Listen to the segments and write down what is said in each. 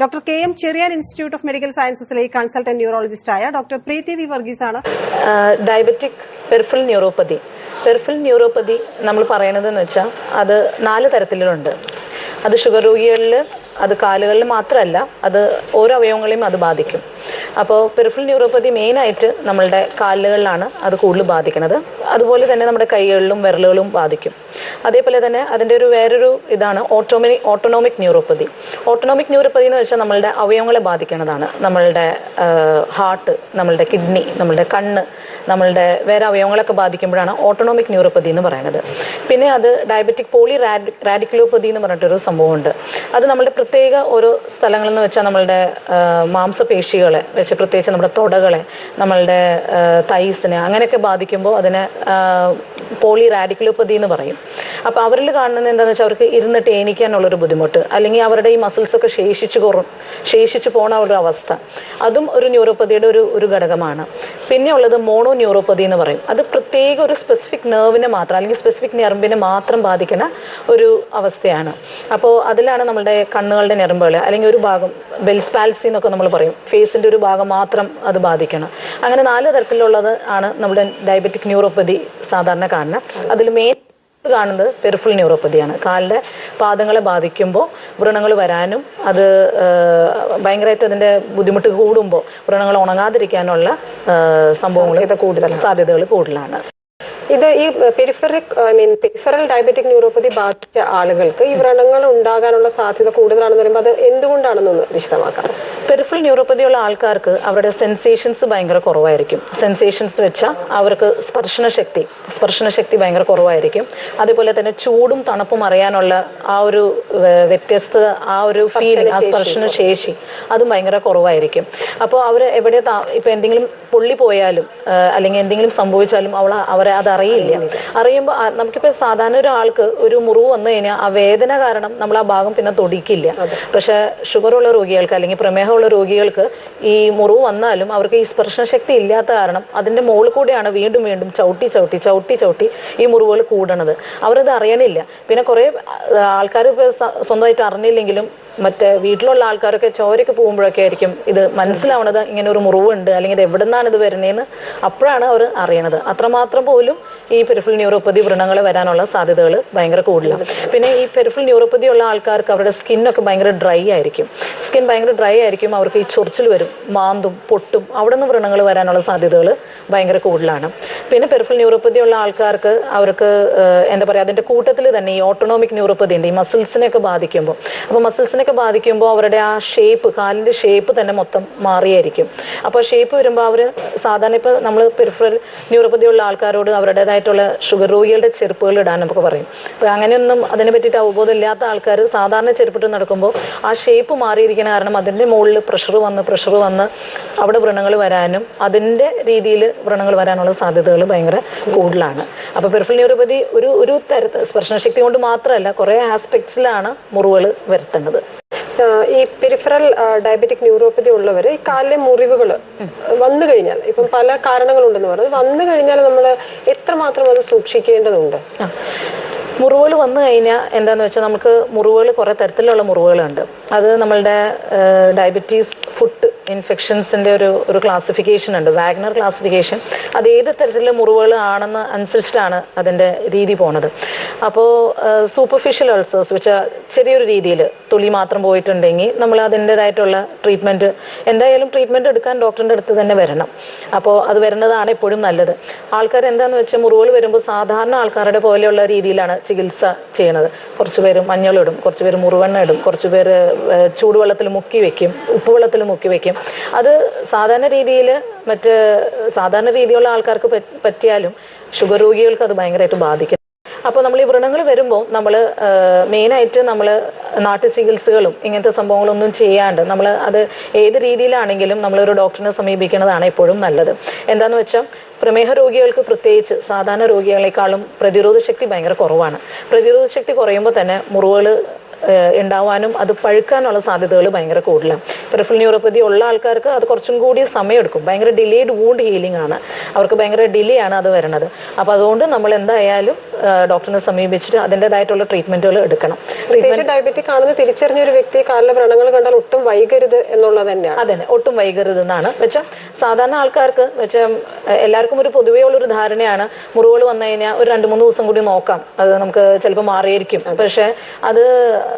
Doctor K M Cherian institute of medical സയൻസസിലെ consultant neurologist ആയ doctor Preethi V Varghese ആണ് diabetic peripheral neuropathy. Peripheral neuropathy നമ്മൾ പറയണതെന്ന് വെച്ചാൽ അത് നാല് തരത്തിലുണ്ട്. അത് ഷുഗർ രോഗികളിൽ അത് കാലുകളിൽ മാത്രമല്ല അത് ഓരോ അവയവങ്ങളെയും അത് ബാധിക്കും. അപ്പോൾ പെരിഫറൽ ന്യൂറോപ്പതി മെയിനായിട്ട് നമ്മളുടെ കാലുകളിലാണ് അത് കൂടുതൽ ബാധിക്കുന്നത്. അതുപോലെ തന്നെ നമ്മുടെ കൈകളിലും വിരലുകളും ബാധിക്കും. അതേപോലെ തന്നെ അതിന്റെ ഒരു വേറൊരു ഇതാണ് ഓട്ടോമി ഓട്ടോണോമിക് ന്യൂറോപ്പതി ഓട്ടോണോമിക് ന്യൂറോപ്പതി എന്ന് വെച്ചാൽ നമ്മളുടെ അവയവങ്ങളെ ബാധിക്കുന്നതാണ്. നമ്മളുടെ ഹാർട്ട് നമ്മളുടെ കിഡ്നി നമ്മളുടെ കണ്ണ് നമ്മളുടെ വേറെ അവയവങ്ങളൊക്കെ ബാധിക്കുമ്പോഴാണ് ഓട്ടോണോമിക് ന്യൂറോപ്പതി എന്ന് പറയുന്നത്. പിന്നെ അത് ഡയബറ്റിക് പോളി റാഡി റാഡിക്കുലോപ്പതി എന്ന് പറഞ്ഞിട്ടൊരു സംഭവമുണ്ട്. അത് നമ്മളുടെ പ്രത്യേക ഒരു സ്ഥലങ്ങളെന്ന് വെച്ചാൽ നമ്മളുടെ മാംസപേശികളെ വെച്ച് പ്രത്യേകിച്ച് നമ്മുടെ തൊടകളെ നമ്മളുടെ തൈസിനെ അങ്ങനെയൊക്കെ ബാധിക്കുമ്പോൾ അതിനെ പോളി റാഡിക്കലോപ്പതി എന്ന് പറയും. അപ്പോൾ അവരിൽ കാണുന്നത് എന്താണെന്ന് വെച്ചാൽ അവർക്ക് ഇരുന്നിട്ട് എണീക്കാനുള്ളൊരു ബുദ്ധിമുട്ട്. അല്ലെങ്കിൽ അവരുടെ ഈ മസിൽസൊക്കെ ശേഷിച്ച് കുറ ശേഷിച്ച് പോണ ഒരു അവസ്ഥ. അതും ഒരു ന്യൂറോപ്പതിയുടെ ഒരു ഒരു ഘടകമാണ്. പിന്നെ ഉള്ളത് മോണോ ന്യൂറോപ്പതി എന്ന് പറയും. അത് പ്രത്യേക ഒരു സ്പെസിഫിക് നെർവിനെ മാത്രം അല്ലെങ്കിൽ സ്പെസിഫിക് ഞരമ്പിനെ മാത്രം ബാധിക്കുന്ന ഒരു അവസ്ഥയാണ്. അപ്പോൾ അതിലാണ് നമ്മുടെ കണ്ണുകളുടെ ഞരമ്പുകൾ അല്ലെങ്കിൽ ഒരു ഭാഗം ബെൽസ് പാൽസി എന്നൊക്കെ നമ്മൾ പറയും. ഫേസിന്റെ ഒരു ഭാഗം മാത്രം അത് ബാധിക്കണം. അങ്ങനെ നാല് തരത്തിലുള്ളത് ആണ് നമ്മുടെ ഡയബറ്റിക് ന്യൂറോപ്പതി സാധാരണ കാണുന്നത്. അതിൽ മെയിൻ കാണുന്നത് പെർഫുൾ ന്യൂറോപ്പതിയാണ് കാലിന്റെ പാദങ്ങളെ ബാധിക്കുമ്പോൾ വ്രണങ്ങൾ വരാനും അത് ഭയങ്കരമായിട്ട് അതിന്റെ ബുദ്ധിമുട്ട് കൂടുമ്പോൾ വ്രണങ്ങൾ ഉണങ്ങാതിരിക്കാനുള്ള സംഭവങ്ങൾ കൂടുതലാണ്. സാധ്യതകൾ കൂടുതലാണ്. ഇത് ഈ peripheric I mean peripheral diabetic neuropathy ബാധിച്ച ആളുകൾക്ക് ഈ വ്രണങ്ങൾ ഉണ്ടാകാനുള്ള സാധ്യത കൂടുതലാണെന്ന് പറയുമ്പോൾ അത് എന്തുകൊണ്ടാണെന്നൊന്ന് വിശദമാക്കാം. പെരിഫറൽ ന്യൂറോപ്പതിയുള്ള ആൾക്കാർക്ക് അവരുടെ സെൻസേഷൻസ് ഭയങ്കര കുറവായിരിക്കും. സെൻസേഷൻസ് വെച്ചാൽ അവർക്ക് സ്പർശന ശക്തി സ്പർശന ശക്തി ഭയങ്കര കുറവായിരിക്കും. അതുപോലെ തന്നെ ചൂടും തണുപ്പും അറിയാനുള്ള ആ ഒരു വ്യത്യസ്ത വ്യത്യസ്തത ആ ഒരു ഫീലിംഗ് ആ സ്പർശന ശേഷി അതും ഭയങ്കര കുറവായിരിക്കും. അപ്പോൾ അവർ എവിടെ ഇപ്പം എന്തെങ്കിലും പൊള്ളി പോയാലും അല്ലെങ്കിൽ എന്തെങ്കിലും സംഭവിച്ചാലും അവൾ അവരെ അത് അറിയില്ല. അറിയുമ്പോൾ നമുക്കിപ്പോൾ സാധാരണ ഒരാൾക്ക് ഒരു മുറിവ് വന്നു കഴിഞ്ഞാൽ ആ വേദന കാരണം നമ്മൾ ആ ഭാഗം പിന്നെ തൊടിക്കില്ല. പക്ഷേ ഷുഗറുള്ള രോഗികൾക്ക് അല്ലെങ്കിൽ പ്രമേഹമുള്ള രോഗികൾക്ക് ഈ മുറിവ് വന്നാലും അവർക്ക് ഈ സ്പർശന ശക്തി ഇല്ലാത്ത കാരണം അതിന്റെ മുകളിൽ കൂടെയാണ് വീണ്ടും വീണ്ടും ചവിട്ടി ചവിട്ടി ചവിട്ടി ചവിട്ടി ഈ മുറിവുകൾ കൂടണത് അവരത് അറിയണില്ല. പിന്നെ കുറേ ആൾക്കാർ ഇപ്പോൾ സ്വന്തമായിട്ട് അറിഞ്ഞില്ലെങ്കിലും മറ്റേ വീട്ടിലുള്ള ആൾക്കാരൊക്കെ ചോരയ്ക്ക് പോകുമ്പോഴൊക്കെ ആയിരിക്കും ഇത് മനസ്സിലാവണത് ഇങ്ങനെ ഒരു മുറിവുണ്ട് അല്ലെങ്കിൽ ഇത് എവിടെ നിന്നാണ് ഇത് വരുന്നതെന്ന് അപ്പോഴാണ് അവർ അറിയണത്. അത്രമാത്രം പോലും ഈ പെരിഫൽ ന്യൂറോപ്പതി വ്രണങ്ങൾ വരാനുള്ള സാധ്യതകൾ ഭയങ്കര കൂടുതലാണ്. പിന്നെ ഈ പെരിഫൽ ന്യൂറോപ്പതി ഉള്ള ആൾക്കാർക്ക് അവരുടെ സ്കിന്നൊക്കെ ഭയങ്കര ഡ്രൈ ആയിരിക്കും. സ്കിൻ ഭയങ്കര ഡ്രൈ ആയിരിക്കും അവർക്ക് ഈ ചൊറിച്ചിൽ വരും മാന്തും പൊട്ടും അവിടെ നിന്ന് വ്രണങ്ങൾ വരാനുള്ള സാധ്യതകൾ ഭയങ്കര കൂടുതലാണ്. പിന്നെ പെരിഫൽ ന്യൂറോപ്പതി ഉള്ള ആൾക്കാർക്ക് അവർക്ക് എന്താ പറയുക അതിന്റെ കൂട്ടത്തിൽ തന്നെ ഈ ഓട്ടോണോമിക് ന്യൂറോപ്പതി ഉണ്ട് ഈ മസിൽസിനെയൊക്കെ ബാധിക്കുമ്പോൾ അപ്പോൾ മസിൽസിനൊക്കെ ബാധിക്കുമ്പോൾ അവരുടെ ആ ഷേപ്പ് കാലിന്റെ ഷേപ്പ് തന്നെ മൊത്തം മാറിയായിരിക്കും. അപ്പോൾ ഷേപ്പ് വരുമ്പോൾ അവർ സാധാരണ ഇപ്പോൾ നമ്മൾ പെരിഫറൽ ന്യൂറോപ്പതി ഉള്ള ആൾക്കാരോട് അവരുടേതായിട്ടുള്ള ഷുഗർ രോഗികളുടെ ചെരുപ്പുകൾ ഇടാൻ നമുക്ക് പറയും. അപ്പോൾ അങ്ങനെയൊന്നും അതിനെ പറ്റിയിട്ട് അവബോധം ഇല്ലാത്ത ആൾക്കാർ സാധാരണ ചെരുപ്പിട്ട് നടക്കുമ്പോൾ ആ ഷേപ്പ് മാറിയിരിക്കുന്ന കാരണം അതിന്റെ മുകളിൽ പ്രഷർ വന്ന് പ്രഷർ വന്ന് അവിടെ വ്രണങ്ങൾ വരാനും അതിന്റെ രീതിയിൽ വ്രണങ്ങൾ വരാനുള്ള സാധ്യതകൾ ഭയങ്കര കൂടുതലാണ്. അപ്പോൾ പെർഫിൽ ന്യൂറോപ്പതി ഒരു ഒരു തരത്തിൽ സ്പർശനശക്തി കൊണ്ട് മാത്രമല്ല കുറേ ആസ്പെക്ട്സിലാണ് മുറിവുകൾ വരുത്തുന്നത് ആഹ് ഈ പെരിഫറൽ ഡയബറ്റിക് ന്യൂറോപ്പതി ഉള്ളവർ ഈ കാലിലെ മുറിവുകൾ വന്നു കഴിഞ്ഞാൽ ഇപ്പം പല കാരണങ്ങളുണ്ടെന്ന് പറഞ്ഞു വന്നു കഴിഞ്ഞാൽ നമ്മൾ എത്രമാത്രം അത് സൂക്ഷിക്കേണ്ടതുണ്ട്? മുറിവുകൾ വന്നു കഴിഞ്ഞാൽ എന്താന്ന് വെച്ചാൽ നമുക്ക് മുറിവുകൾ കുറേ തരത്തിലുള്ള മുറിവുകളുണ്ട്. അത് നമ്മളുടെ ഡയബറ്റീസ് ഫുഡ് ഇൻഫെക്ഷൻസിന്റെ ഒരു ഒരു ക്ലാസിഫിക്കേഷൻ ഉണ്ട്. വാഗ്നർ ക്ലാസിഫിക്കേഷൻ അത് ഏത് തരത്തിലുള്ള മുറിവുകൾ ആണെന്ന് അനുസരിച്ചിട്ടാണ് അതിന്റെ രീതി പോണത്. അപ്പോൾ സൂപ്പർഫിഷ്യൽ അൾസേഴ്സ് വെച്ചാൽ ചെറിയൊരു രീതിയിൽ തുളി മാത്രം പോയിട്ടുണ്ടെങ്കിൽ നമ്മൾ അതിന്റെതായിട്ടുള്ള ട്രീറ്റ്മെന്റ് എന്തായാലും ട്രീറ്റ്മെന്റ് എടുക്കാൻ ഡോക്ടറിന്റെ അടുത്ത് തന്നെ വരണം. അപ്പോൾ അത് വരുന്നതാണ് എപ്പോഴും നല്ലത്. ആൾക്കാർ എന്താണെന്ന് വെച്ചാൽ മുറിവുകൾ വരുമ്പോൾ സാധാരണ ആൾക്കാരുടെ പോലെയുള്ള രീതിയിലാണ് ചികിത്സ ചെയ്യുന്നത് കുറച്ച് പേര് മഞ്ഞളിടും കുറച്ച് പേര് മുറിവെണ്ണ ഇടും കുറച്ച് പേര് ചൂടുവെള്ളത്തിൽ മുക്കി വെക്കും ഉപ്പുവെള്ളത്തിൽ മുക്കി വെക്കും. അത് സാധാരണ രീതിയിൽ മറ്റ് സാധാരണ രീതിയിലുള്ള ആൾക്കാർക്ക് പറ്റ് പറ്റിയാലും ഷുഗർ രോഗികൾക്ക് അത് ഭയങ്കരമായിട്ട് ബാധിക്കും. അപ്പോൾ നമ്മൾ ഈ വ്രണങ്ങൾ വരുമ്പോൾ നമ്മൾ മെയിനായിട്ട് നമ്മൾ നാട്ടു ചികിത്സകളും ഇങ്ങനത്തെ സംഭവങ്ങളൊന്നും ചെയ്യാണ്ട് നമ്മൾ അത് ഏത് രീതിയിലാണെങ്കിലും നമ്മളൊരു ഡോക്ടറിനെ സമീപിക്കുന്നതാണ് എപ്പോഴും നല്ലത്. എന്താണെന്ന് വെച്ചാൽ പ്രമേഹ രോഗികൾക്ക് പ്രത്യേകിച്ച് സാധാരണ രോഗികളെക്കാളും പ്രതിരോധ ശക്തി ഭയങ്കര കുറവാണ്. പ്രതിരോധ ശക്തി കുറയുമ്പോൾ തന്നെ മുറിവുകൾ ഉണ്ടാവാനും അത് പഴുക്കാനുള്ള സാധ്യതകൾ ഭയങ്കര കൂടുതലാണ്. പെരഫൽ ന്യൂറോപ്പതി ഉള്ള ആൾക്കാർക്ക് അത് കുറച്ചും കൂടി സമയമെടുക്കും. ഭയങ്കര ഡിലേഡ് വൂണ്ട് ഹീലിംഗ് ആണ്. അവർക്ക് ഭയങ്കര ഡിലേ ആണ് അത് വരുന്നത് അപ്പോൾ അതുകൊണ്ട് നമ്മൾ എന്തായാലും ഡോക്ടറിനെ സമീപിച്ചിട്ട് അതിന്റെതായിട്ടുള്ള ട്രീറ്റ്മെന്റുകൾ എടുക്കണം. പ്രത്യേകിച്ച് ഡയബറ്റിക് ആണെന്ന് തിരിച്ചറിഞ്ഞ ഒരു വ്യക്തി കാലിലെ വ്രണങ്ങൾ കണ്ടാൽ ഒട്ടും വൈകരുത് എന്നുള്ളത് തന്നെയാണ്. അതെ ഒട്ടും വൈകരുത് എന്നാണ്. വെച്ചാൽ സാധാരണ ആൾക്കാർക്ക് വെച്ചാൽ എല്ലാവർക്കും ഒരു പൊതുവേ ഉള്ളൊരു ധാരണയാണ്. മുറിവുകൾ വന്നു കഴിഞ്ഞാൽ ഒരു രണ്ട് മൂന്ന് ദിവസം കൂടി നോക്കാം. അത് നമുക്ക് ചിലപ്പോൾ മാറിയിരിക്കും. പക്ഷേ അത്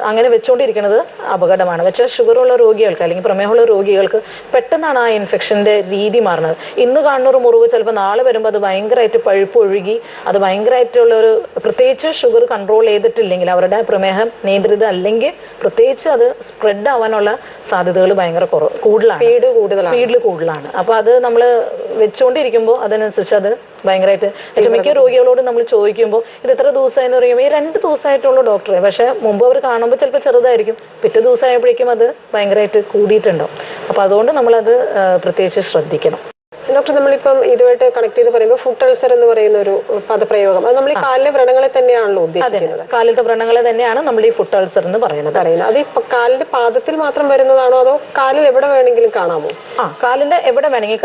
അങ്ങനെ വെച്ചുകൊണ്ടിരിക്കുന്നത് അപകടമാണ്. വെച്ചാൽ ഷുഗറുള്ള രോഗികൾക്ക് അല്ലെങ്കിൽ പ്രമേഹമുള്ള രോഗികൾക്ക് പെട്ടെന്നാണ് ആ ഇൻഫെക്ഷന്റെ രീതി മാറുന്നത്. ഇന്ന് കാണുന്നൊരു മുറിവ് ചിലപ്പോൾ നാളെ വരുമ്പോൾ അത് ഭയങ്കരമായിട്ട് പഴുപ്പ് ഒഴുകി അത് ഭയങ്കരമായിട്ടുള്ള ഒരു പ്രത്യേകിച്ച് ഷുഗർ കൺട്രോൾ ചെയ്തിട്ടില്ലെങ്കിൽ അവരുടെ പ്രമേഹം നിയന്ത്രിത അല്ലെങ്കിൽ പ്രത്യേകിച്ച് അത് സ്പ്രെഡ് ആവാനുള്ള സാധ്യതകൾ ഭയങ്കര കുറവ് കൂടുതലാണ്. സ്പീഡ് കൂടുതലാണ്. സ്പീഡിൽ കൂടുതലാണ്. അപ്പോൾ അത് നമ്മൾ വെച്ചുകൊണ്ടിരിക്കുമ്പോൾ അതിനനുസരിച്ച് അത് ഭയങ്കരമായിട്ട് മിക്ക രോഗികളോട് നമ്മൾ ചോദിക്കുമ്പോൾ ഇത് എത്ര ദിവസമായെന്ന് പറയുമ്പോൾ ഈ രണ്ട് ദിവസമായിട്ടുള്ളൂ ഡോക്ടറെ. പക്ഷേ മുമ്പ് അവർ കാണുമ്പോൾ ചിലപ്പോൾ ചെറുതായിരിക്കും. പിറ്റേ ദിവസമായപ്പോഴേക്കും അത് ഭയങ്കരമായിട്ട് കൂടിയിട്ടുണ്ടാവും. അപ്പോൾ അതുകൊണ്ട് നമ്മളത് പ്രത്യേകിച്ച് ശ്രദ്ധിക്കണം. ഡോക്ടർ നമ്മളിപ്പം ഇതുമായിട്ട് കണക്ട് ചെയ്ത് പറയുമ്പോൾ ഫുഡ് അൾസർ എന്ന് പറയുന്ന ഒരു പദപ്രയോഗം. അത് നമ്മൾ ഈ കാലിലെ വ്രണങ്ങളെ തന്നെയാണല്ലോ ഉദ്ദേശിക്കുന്നത്. കാലിലത്തെ വ്രണങ്ങളെ തന്നെയാണ് നമ്മൾ ഈ ഫുഡ് അൾസർ എന്ന് പറയുന്നത്. പറയുന്നത്. അത് ഈ കാലിന്റെ പാദത്തിൽ മാത്രം വരുന്നതാണോ അതോ കാലിൽ എവിടെ വേണമെങ്കിലും കാണാമോ? ആ കാലിന്റെ എവിടെ വേണമെങ്കിൽ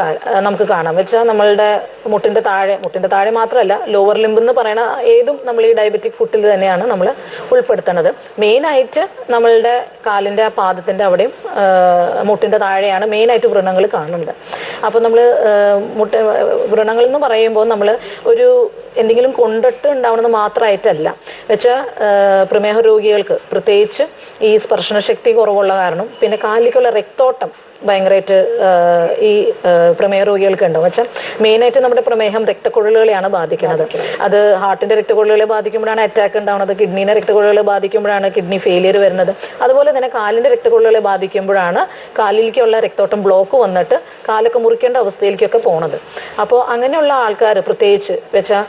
നമുക്ക് കാണാം. വെച്ചാൽ നമ്മളുടെ മുട്ടിന്റെ താഴെ മുട്ടിന്റെ താഴെ മാത്രമല്ല ലോവർ ലിംബ് എന്ന് പറയുന്ന ഏതും നമ്മൾ ഈ ഡയബറ്റിക് ഫുഡിൽ തന്നെയാണ് നമ്മൾ ഉൾപ്പെടുത്തുന്നത് മെയിനായിട്ട് നമ്മളുടെ കാലിന്റെ പാദത്തിന്റെ അവിടെയും മുട്ടിന്റെ താഴെയാണ് മെയിനായിട്ട് വ്രണങ്ങൾ കാണുന്നത്. അപ്പോൾ നമ്മൾ മുട്ട വ്രണങ്ങൾ എന്ന് പറയുമ്പോൾ നമ്മൾ ഒരു എന്തെങ്കിലും കൊണ്ടിട്ട് ഉണ്ടാവുന്നത് മാത്രമായിട്ടല്ല. വെച്ചാൽ പ്രമേഹ രോഗികൾക്ക് പ്രത്യേകിച്ച് ഈ സ്പർശന ശക്തി കുറവുള്ള കാരണം പിന്നെ കാലിലേക്കുള്ള രക്തോട്ടം ഭയങ്കരമായിട്ട് ഈ പ്രമേഹ രോഗികൾക്ക് ഉണ്ടാവും വെച്ചാൽ മെയിനായിട്ട് നമ്മുടെ പ്രമേഹം രക്തക്കുഴലുകളെയാണ് ബാധിക്കുന്നത്. അത് ഹാർട്ടിന്റെ രക്തക്കുഴലുകളെ ബാധിക്കുമ്പോഴാണ് അറ്റാക്ക് ഉണ്ടാവുന്നത് കിഡ്നീനെ രക്തക്കുഴലുകളെ ബാധിക്കുമ്പോഴാണ് കിഡ്നി ഫെയിലിയർ വരുന്നത്. അതുപോലെ തന്നെ കാലിന്റെ രക്തക്കുഴലുകളെ ബാധിക്കുമ്പോഴാണ് കാലിലേക്കുള്ള രക്തോട്ടം ബ്ലോക്ക് വന്നിട്ട് കാലൊക്കെ മുറിക്കേണ്ട അവസ്ഥയിലേക്കൊക്കെ പോണത്. അപ്പോൾ അങ്ങനെയുള്ള ആൾക്കാർ പ്രത്യേകിച്ച് വെച്ചാൽ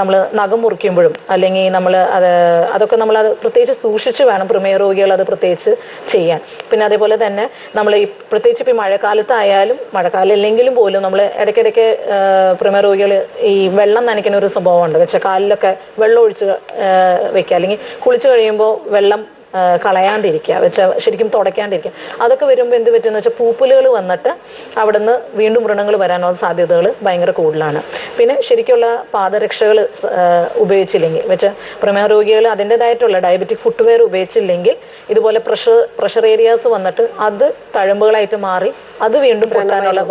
നമ്മൾ നഖം മുറിക്കുമ്പോഴും അല്ലെങ്കിൽ നമ്മൾ അത് അതൊക്കെ നമ്മൾ അത് പ്രത്യേകിച്ച് സൂക്ഷിച്ച് വേണം പ്രമേയ രോഗികൾ അത് പ്രത്യേകിച്ച് ചെയ്യാൻ. പിന്നെ അതേപോലെ തന്നെ നമ്മൾ ഈ പ്രത്യേകിച്ച് ഇപ്പോൾ മഴക്കാലത്തായാലും മഴക്കാലം ഇല്ലെങ്കിലും പോലും നമ്മൾ ഇടയ്ക്കിടയ്ക്ക് പ്രമേയ രോഗികൾ ഈ വെള്ളം നനയ്ക്കുന്ന ഒരു സ്വഭാവമുണ്ട് വെച്ചാൽ കാലിലൊക്കെ വെള്ളം ഒഴിച്ച് വെക്കുക. അല്ലെങ്കിൽ കുളിച്ച് കഴിയുമ്പോൾ വെള്ളം കളയാണ്ടിരിക്കുക വെച്ചാൽ ശരിക്കും തുടയ്ക്കാണ്ടിരിക്കുക. അതൊക്കെ വരുമ്പോൾ എന്ത് പറ്റുമെന്ന് വെച്ചാൽ പൂപ്പലുകൾ വന്നിട്ട് അവിടുന്ന് വീണ്ടും വ്രണങ്ങൾ വരാനുള്ള സാധ്യതകൾ ഭയങ്കര കൂടുതലാണ്. പിന്നെ ശരിക്കുള്ള പാദരക്ഷകൾ ഉപയോഗിച്ചില്ലെങ്കിൽ വെച്ചാൽ പ്രമേഹ രോഗികൾ അതിന്റെതായിട്ടുള്ള ഡയബറ്റിക് ഫുട്വെയർ ഉപയോഗിച്ചില്ലെങ്കിൽ ഇതുപോലെ പ്രഷർ പ്രഷർ ഏരിയാസ് വന്നിട്ട് അത് തഴമ്പുകളായിട്ട് മാറി അത് വീണ്ടും പൊട്ടാനുള്ള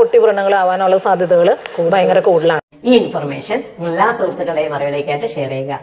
പൊട്ടി വ്രണങ്ങളാവാനുള്ള സാധ്യതകൾ ഭയങ്കര കൂടുതലാണ്. ഈ ഇൻഫർമേഷൻ എല്ലാ സുഹൃത്തുക്കളുടെയും അറിവിലേക്കായിട്ട് ഷെയർ ചെയ്യുക.